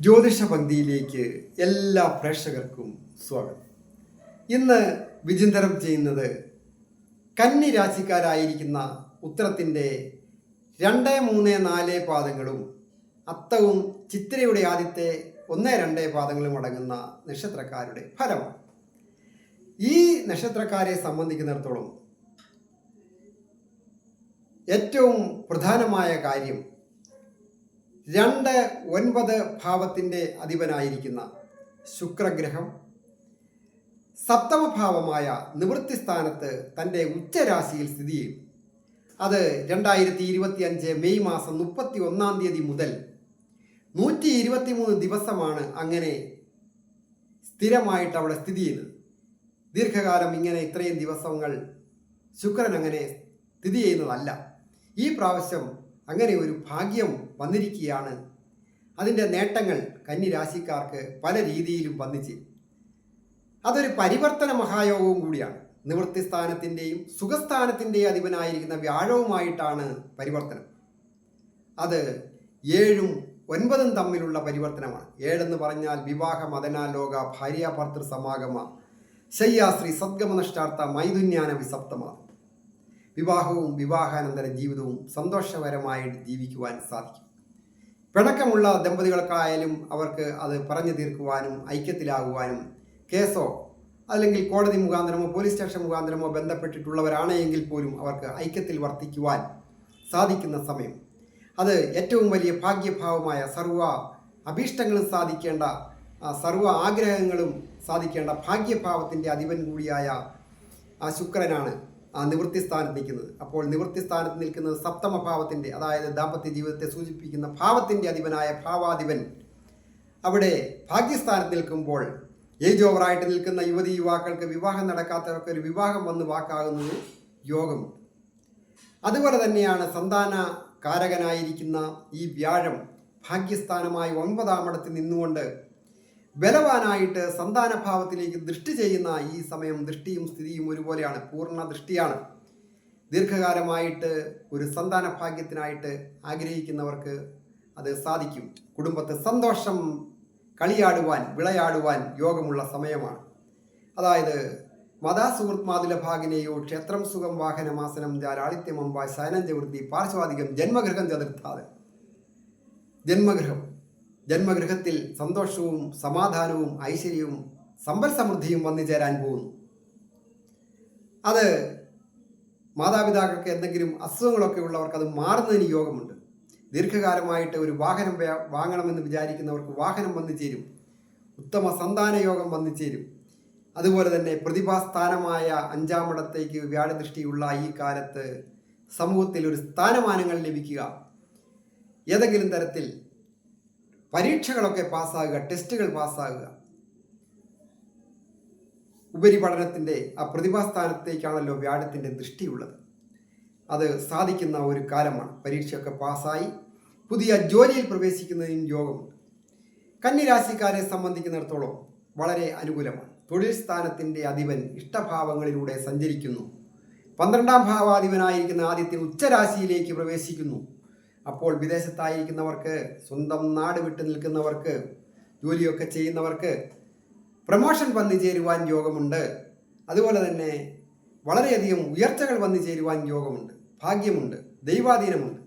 ജ്യോതിഷ പന്തിയിലേക്ക് എല്ലാ പ്രേക്ഷകർക്കും സ്വാഗതം. ഇന്ന് വിചിന്തനം ചെയ്യുന്നത് കന്നി രാശിക്കാരായിരിക്കുന്ന ഉത്തരത്തിന്റെ രണ്ട് മൂന്ന് നാല് പാദങ്ങളും അത്തവും ചിത്രയുടെ ആദ്യത്തെ ഒന്ന് രണ്ട് പാദങ്ങളും അടങ്ങുന്ന നക്ഷത്രക്കാരുടെ ഫലമാണ്. ഈ നക്ഷത്രക്കാരെ സംബന്ധിക്കുന്നിടത്തോളം ഏറ്റവും പ്രധാനമായ കാര്യം രണ്ട് ഒൻപത് ഭാവത്തിന്റെ അധിപനായിരിക്കുന്ന ശുക്രഗ്രഹം സപ്തമഭാവമായ നിവൃത്തി സ്ഥാനത്ത് തന്റെ ഉച്ചരാശിയിൽ സ്ഥിതി ചെയ്യും. അത് രണ്ടായിരത്തി ഇരുപത്തി അഞ്ച് മെയ് മാസം മുപ്പത്തി ഒന്നാം തീയതി മുതൽ നൂറ്റി ഇരുപത്തി മൂന്ന് ദിവസമാണ് അങ്ങനെ സ്ഥിരമായിട്ട് അവിടെ സ്ഥിതി ചെയ്യുന്നത്. ദീർഘകാലം ഇങ്ങനെ ഇത്രയും ദിവസങ്ങൾ ശുക്രൻ അങ്ങനെ സ്ഥിതി ചെയ്യുന്നതല്ല. ഈ പ്രാവശ്യം അങ്ങനെ ഒരു ഭാഗ്യം വന്നിരിക്കുകയാണ്. അതിന്റെ നേട്ടങ്ങൾ കന്നിരാശിക്കാർക്ക് പല രീതിയിലും വന്നിച്ച്. അതൊരു പരിവർത്തന മഹായോഗവും കൂടിയാണ്. നിവൃത്തി സ്ഥാനത്തിന്റെയും സുഖസ്ഥാനത്തിന്റെയും അധിപനായിരിക്കുന്ന വ്യാഴവുമായിട്ടാണ് പരിവർത്തനം. അത് ഏഴും ഒൻപതും തമ്മിലുള്ള പരിവർത്തനമാണ്. ഏഴെന്ന് പറഞ്ഞാൽ വിവാഹ മദനാലോക ഭാര്യാഭർത്തൃ സമാഗമ ശയ്യാശ്രീ സദ്ഗമനഷ്ടാർത്ഥ മൈതുന്യാന വിസപ്തമാണ് വിവാഹവും വിവാഹാനന്തര ജീവിതവും സന്തോഷകരമായിട്ട് ജീവിക്കുവാൻ സാധിക്കും. പിണക്കമുള്ള ദമ്പതികൾക്കായാലും അവർക്ക് അത് പറഞ്ഞു തീർക്കുവാനും ഐക്യത്തിലാകുവാനും കേസോ അല്ലെങ്കിൽ കോടതി മുഖാന്തരമോ പോലീസ് സ്റ്റേഷൻ മുഖാന്തരമോ ബന്ധപ്പെട്ടിട്ടുള്ളവരാണെങ്കിൽ പോലും അവർക്ക് ഐക്യത്തിൽ വർത്തിക്കുവാൻ സാധിക്കുന്ന സമയം. അത് ഏറ്റവും വലിയ ഭാഗ്യഭാവമായ സർവ അഭീഷ്ടങ്ങളും സാധിക്കേണ്ട സർവ ആഗ്രഹങ്ങളും സാധിക്കേണ്ട ഭാഗ്യഭാവത്തിന്റെ അധിപൻ കൂടിയായ ആ ശുക്രനാണ്. നിവൃത്തി സ്ഥാനത്ത് നിൽക്കുന്നത്. അപ്പോൾ നിവൃത്തി സ്ഥാനത്ത് നിൽക്കുന്നത് സപ്തമ ഭാവത്തിന്റെ അതായത് ദാമ്പത്യ ജീവിതത്തെ സൂചിപ്പിക്കുന്ന ഭാവത്തിന്റെ അധിപനായ ഭാവാധിപൻ. അവിടെ ഭാഗ്യസ്ഥാനത്ത് നിൽക്കുമ്പോൾ ഏജ് ഓവറായിട്ട് നിൽക്കുന്ന യുവതി യുവാക്കൾക്ക് വിവാഹം നടക്കാത്തവർക്ക് ഒരു വിവാഹം വന്ന് വാക്കാകുന്നത് യോഗം. അതുപോലെ തന്നെയാണ് സന്താന കാരകനായിരിക്കുന്ന ഈ വ്യാഴം ഭാഗ്യസ്ഥാനമായി ഒൻപതാമിടത്ത് നിന്നുകൊണ്ട് ബലവാനായിട്ട് സന്താനഭാവത്തിലേക്ക് ദൃഷ്ടി ചെയ്യുന്ന ഈ സമയം ദൃഷ്ടിയും സ്ഥിതിയും ഒരുപോലെയാണ് പൂർണ ദൃഷ്ടിയാണ്. ദീർഘകാലമായിട്ട് ഒരു സന്താന ഭാഗ്യത്തിനായിട്ട് ആഗ്രഹിക്കുന്നവർക്ക് അത് സാധിക്കും. കുടുംബത്തെ സന്തോഷം കളിയാടുവാൻ വിളയാടുവാൻ യോഗമുള്ള സമയമാണ്. അതായത് മതാസുഹൃത് മാതുലഭാഗിനെയോ ക്ഷേത്രം സുഖം വാഹനമാസനം ലാളിത്യമമ്പ ശയനഞ്ചവൃത്തി പാർശ്വാധികം ജന്മഗൃഹം ചതുർത്ഥാത്. ജന്മഗൃഹം. ജന്മഗൃഹത്തിൽ സന്തോഷവും സമാധാനവും ഐശ്വര്യവും സമ്പൽ സമൃദ്ധിയും വന്നു ചേരാൻ പോകുന്നു. അത് മാതാപിതാക്കൾക്ക് എന്തെങ്കിലും അസുഖങ്ങളൊക്കെ ഉള്ളവർക്ക് അത് മാറുന്നതിന് യോഗമുണ്ട്. ദീർഘകാലമായിട്ട് ഒരു വാഹനം വാങ്ങണമെന്ന് വിചാരിക്കുന്നവർക്ക് വാഹനം വന്നു ചേരും. ഉത്തമ സന്താന യോഗം വന്നു ചേരും. അതുപോലെ തന്നെ പ്രതിഭാസ്ഥാനമായ അഞ്ചാമിടത്തേക്ക് വ്യാഴദൃഷ്ടിയുള്ള ഈ കാലത്ത് സമൂഹത്തിൽ ഒരു സ്ഥാനമാനങ്ങൾ ലഭിക്കുക. ഏതെങ്കിലും തരത്തിൽ പരീക്ഷകളൊക്കെ പാസ്സാകുക ടെസ്റ്റുകൾ പാസ്സാകുക. ഉപരിപഠനത്തിന്റെ ആ പ്രതിഭാസ്ഥാനത്തേക്കാണല്ലോ വ്യാഴത്തിന്റെ ദൃഷ്ടിയുള്ളത്. അത് സാധിക്കുന്ന ഒരു കാലമാണ്. പരീക്ഷയൊക്കെ പാസ്സായി പുതിയ ജോലിയിൽ പ്രവേശിക്കുന്നതിനും യോഗമുണ്ട് കന്നിരാശിക്കാരെ സംബന്ധിക്കുന്നിടത്തോളം വളരെ അനുകൂലമാണ്. തൊഴിൽ സ്ഥാനത്തിന്റെ അധിപൻ ഇഷ്ടഭാവങ്ങളിലൂടെ സഞ്ചരിക്കുന്നു. പന്ത്രണ്ടാം ഭാവാധിപനായിരിക്കുന്ന ആദ്യത്തെ ഉച്ചരാശിയിലേക്ക് പ്രവേശിക്കുന്നു. അപ്പോൾ വിദേശത്തായിരിക്കുന്നവർക്ക് സ്വന്തം നാട് വിട്ടു നിൽക്കുന്നവർക്ക് ജോലിയൊക്കെ ചെയ്യുന്നവർക്ക് പ്രമോഷൻ വന്നു ചേരുവാൻ യോഗമുണ്ട്. അതുപോലെ തന്നെ വളരെയധികം ഉയർച്ചകൾ വന്നു ചേരുവാൻ യോഗമുണ്ട്. ഭാഗ്യമുണ്ട്. ദൈവാധീനമുണ്ട്.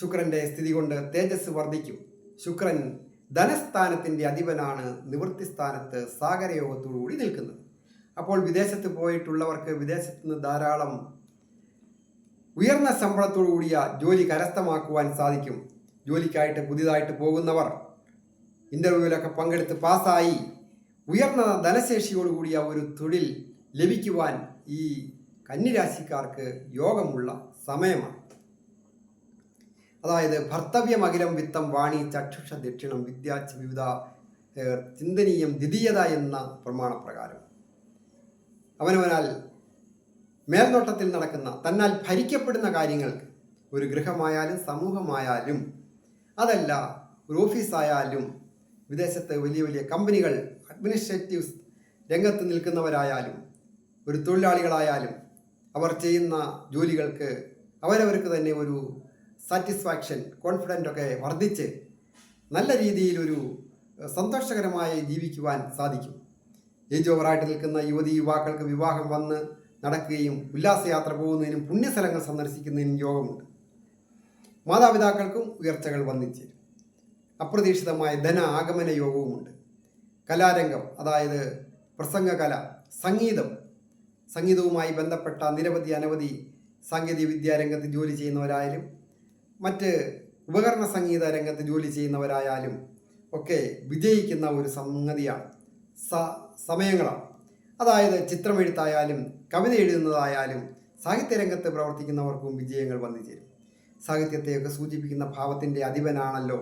ശുക്രന്റെ സ്ഥിതി കൊണ്ട് തേജസ് വർദ്ധിക്കും. ശുക്രൻ ധനസ്ഥാനത്തിന്റെ അധിപനാണ്. നിവൃത്തി സ്ഥാനത്ത് സാഗരയോഗത്തോടുകൂടി നിൽക്കുന്നത്. അപ്പോൾ വിദേശത്ത് പോയിട്ടുള്ളവർക്ക് വിദേശത്ത് നിന്ന് ധാരാളം ഉയർന്ന ശമ്പളത്തോടു കൂടിയ ജോലി കരസ്ഥമാക്കുവാൻ സാധിക്കും. ജോലിക്കായിട്ട് പുതിയതായിട്ട് പോകുന്നവർ ഇന്റർവ്യൂവിലൊക്കെ പങ്കെടുത്ത് പാസ്സായി ഉയർന്ന ധനശേഷിയോടുകൂടിയ ഒരു തൊഴിൽ ലഭിക്കുവാൻ ഈ കന്നിരാശിക്കാർക്ക് യോഗമുള്ള സമയമാണ്. അതായത് ഭർത്തവ്യമകിലം വിത്തം വാണി ചക്ഷുഷ ദക്ഷിണം വിദ്യാച്ച വിവിധ ചിന്തനീയം ദ്വിതീയത എന്ന പ്രമാണപ്രകാരം. അവനവനാൽ മേൽനോട്ടത്തിൽ നടക്കുന്ന തന്നാൽ ഭരിക്കപ്പെടുന്ന കാര്യങ്ങൾ ഒരു ഗൃഹമായാലും സമൂഹമായാലും അതല്ല ഒരു ഓഫീസായാലും വിദേശത്ത് വലിയ വലിയ കമ്പനികൾ അഡ്മിനിസ്ട്രേറ്റീവ് രംഗത്ത് നിൽക്കുന്നവരായാലും ഒരു തൊഴിലാളികളായാലും അവർ ചെയ്യുന്ന ജോലികൾക്ക് അവരവർക്ക് തന്നെ ഒരു സാറ്റിസ്ഫാക്ഷൻ കോൺഫിഡന്റ് ഒക്കെ വർദ്ധിച്ച് നല്ല രീതിയിൽ ഒരു സന്തോഷകരമായി ജീവിക്കുവാൻ സാധിക്കും. ഏജ് ഓവറായിട്ട് നിൽക്കുന്ന യുവതി യുവാക്കൾക്ക് വിവാഹം വന്ന് നടക്കുകയും ഉല്ലാസയാത്ര പോകുന്നതിനും പുണ്യസ്ഥലങ്ങൾ സന്ദർശിക്കുന്നതിനും യോഗമുണ്ട്. മാതാപിതാക്കൾക്കും ഉയർച്ചകൾ വന്നിച്ചേരും അപ്രതീക്ഷിതമായ ധന ആഗമന യോഗവുമുണ്ട്. കലാരംഗം അതായത് പ്രസംഗകല സംഗീതം സംഗീതവുമായി ബന്ധപ്പെട്ട നിരവധി അനവധി സാങ്കേതിക വിദ്യാരംഗത്ത് ജോലി ചെയ്യുന്നവരായാലും മറ്റ് ഉപകരണ സംഗീത രംഗത്ത് ജോലി ചെയ്യുന്നവരായാലും ഒക്കെ വിജയിക്കുന്ന ഒരു സംഗതിയാണ്. സമയങ്ങളാണ്. അതായത് ചിത്രമെഴുത്തായാലും കവിത എഴുതുന്നതായാലും സാഹിത്യരംഗത്ത് പ്രവർത്തിക്കുന്നവർക്കും വിജയങ്ങൾ വന്നു ചേരും സാഹിത്യത്തെയൊക്കെ സൂചിപ്പിക്കുന്ന ഭാവത്തിന്റെ അധിപനാണല്ലോ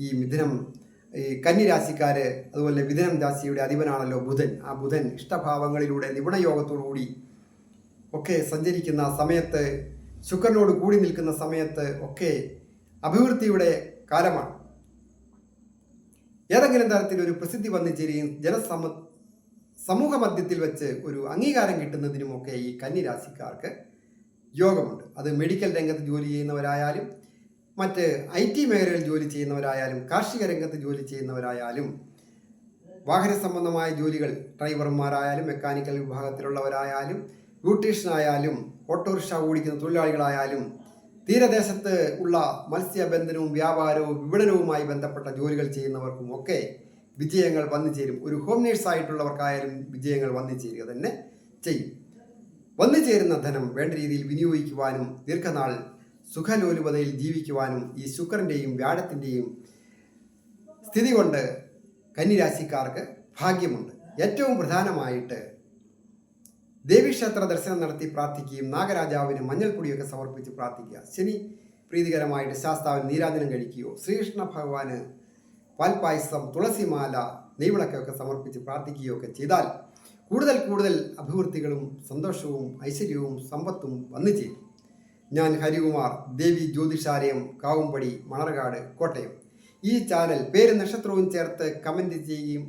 ഈ മിഥുനം. ഈ കന്നിരാശിക്കാർ അതുപോലെ മിഥുനം രാശിയുടെ അധിപനാണല്ലോ ബുധൻ. ആ ബുധൻ ഇഷ്ടഭാവങ്ങളിലൂടെ നിപുണയോഗത്തോടുകൂടി ഒക്കെ സഞ്ചരിക്കുന്ന സമയത്ത് ശുക്രനോട് കൂടി നിൽക്കുന്ന സമയത്ത് ഒക്കെ അഭിവൃദ്ധിയുടെ കാലമാണ്. ഏതെങ്കിലും തരത്തിൽ ഒരു പ്രസിദ്ധി വന്നു ചേരുകയും ജനസമ സമൂഹ മധ്യത്തിൽ വെച്ച് ഒരു അംഗീകാരം കിട്ടുന്നതിനുമൊക്കെ ഈ കന്നിരാശിക്കാർക്ക് യോഗമുണ്ട്. അത് മെഡിക്കൽ രംഗത്ത് ജോലി ചെയ്യുന്നവരായാലും മറ്റ് ഐ ടി മേഖലയിൽ ജോലി ചെയ്യുന്നവരായാലും കാർഷിക രംഗത്ത് ജോലി ചെയ്യുന്നവരായാലും വാഹന സംബന്ധമായ ജോലികൾ ഡ്രൈവർമാരായാലും മെക്കാനിക്കൽ വിഭാഗത്തിലുള്ളവരായാലും ബ്യൂട്ടീഷ്യനായാലും ഓട്ടോറിക്ഷ ഓടിക്കുന്ന തൊഴിലാളികളായാലും തീരദേശത്ത് ഉള്ള മത്സ്യബന്ധനവും വ്യാപാരവും വിപണനവുമായി ബന്ധപ്പെട്ട ജോലികൾ ചെയ്യുന്നവർക്കും ഒക്കെ വിജയങ്ങൾ വന്നു ചേരും. ഒരു ഹോം നേഴ്സ് ആയിട്ടുള്ളവർക്കായാലും വിജയങ്ങൾ വന്നു ചേരുക തന്നെ ചെയ്യും. വന്നു ചേരുന്ന ധനം വേണ്ട രീതിയിൽ വിനിയോഗിക്കുവാനും ദീർഘനാൾ സുഖലോലുപതയിൽ ജീവിക്കുവാനും ഈ ശുക്രന്റെയും വ്യാഴത്തിന്റെയും സ്ഥിതി കൊണ്ട് കന്നിരാശിക്കാർക്ക് ഭാഗ്യമുണ്ട്. ഏറ്റവും പ്രധാനമായിട്ട് ദേവീക്ഷേത്ര ദർശനം നടത്തി പ്രാർത്ഥിക്കുകയും നാഗരാജാവിന് മഞ്ഞൾപ്പൊടിയൊക്കെ സമർപ്പിച്ച് പ്രാർത്ഥിക്കുക. ശനി പ്രീതികരമായിട്ട് ശാസ്താവിന് നീരാജനം കഴിക്കുകയോ ശ്രീകൃഷ്ണ ഭഗവാന് പാൽപ്പായസം തുളസിമാല നെയ്വിളക്കൊക്കെ സമർപ്പിച്ച് പ്രാർത്ഥിക്കുകയൊക്കെ ചെയ്താൽ കൂടുതൽ കൂടുതൽ അഭിവൃദ്ധികളും സന്തോഷവും ഐശ്വര്യവും സമ്പത്തും വന്നു ചേരും. ഞാൻ ഹരികുമാർ ദേവി ജ്യോതിഷാലയം കാവുംപടി മണർകാട് കോട്ടയം. ഈ ചാനൽ പേര് നക്ഷത്രവും ചേർത്ത് കമന്റ് ചെയ്യുകയും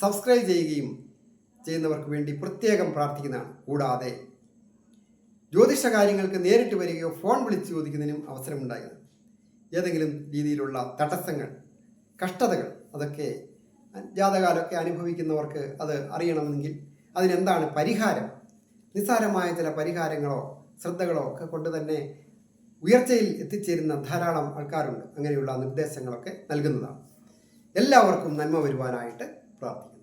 സബ്സ്ക്രൈബ് ചെയ്യുകയും ചെയ്യുന്നവർക്ക് വേണ്ടി പ്രത്യേകം പ്രാർത്ഥിക്കുന്നതാണ്. കൂടാതെ ജ്യോതിഷ കാര്യങ്ങൾക്ക് നേരിട്ട് വരികയോ ഫോൺ വിളിച്ച് ചോദിക്കുന്നതിനും അവസരമുണ്ടായത് ഏതെങ്കിലും രീതിയിലുള്ള തടസ്സങ്ങൾ കഷ്ടതകൾ അതൊക്കെ ജാതകാലമൊക്കെ അനുഭവിക്കുന്നവർക്ക് അത് അറിയണമെങ്കിൽ അതിനെന്താണ് പരിഹാരം? നിസ്സാരമായ ചില പരിഹാരങ്ങളോ ശ്രദ്ധകളോ ഒക്കെ കൊണ്ട് തന്നെ ഉയർച്ചയിൽ എത്തിച്ചേരുന്ന ധാരാളം ആൾക്കാരുണ്ട്. അങ്ങനെയുള്ള നിർദ്ദേശങ്ങളൊക്കെ നൽകുന്നതാണ്. എല്ലാവർക്കും നന്മ വരുവാനായിട്ട് പ്രാർത്ഥിക്കുന്നു.